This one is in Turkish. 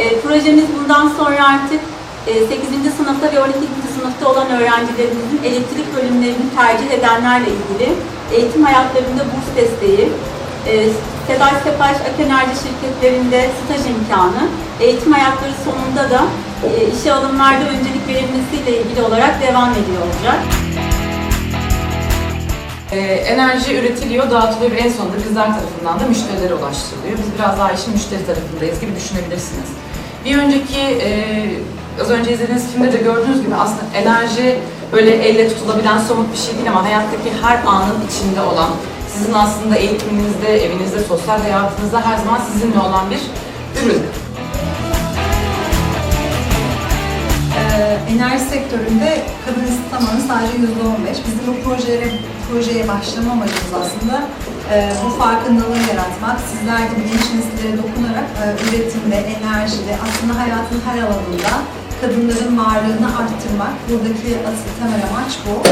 E, projemiz bundan sonra artık e, 8. sınıfta ve 12. sınıfta olan öğrencilerimizin elektrik bölümlerini tercih edenlerle ilgili eğitim hayatlarında burs desteği, e, Seday Sepaş Akenerji şirketlerinde staj imkanı, eğitim hayatları sonunda da e, işe alımlarda öncelik verilmesiyle ilgili olarak devam ediyor olacak. Enerji üretiliyor, dağıtılıyor ve en sonunda bizler tarafından da müşterilere ulaştırılıyor. Biz biraz daha işin müşteri tarafındayız gibi düşünebilirsiniz. Bir önceki, e, az önce izlediğiniz filmde de gördüğünüz gibi aslında enerji böyle elle tutulabilen somut bir şey değil ama hayattaki her anın içinde olan, sizin aslında eğitiminizde, evinizde, sosyal hayatınızda her zaman sizinle olan bir ürün. Ee, enerji sektöründe kadın istihdamının sadece yüzde on beş. Bizim bu projeye, projeye başlama amacımız aslında bu farkındalığı yaratmak, sizler gibi genç nesillere dokunarak e, üretimde, enerjide, aslında hayatın her alanında kadınların varlığını arttırmak. Buradaki asıl temel amaç bu.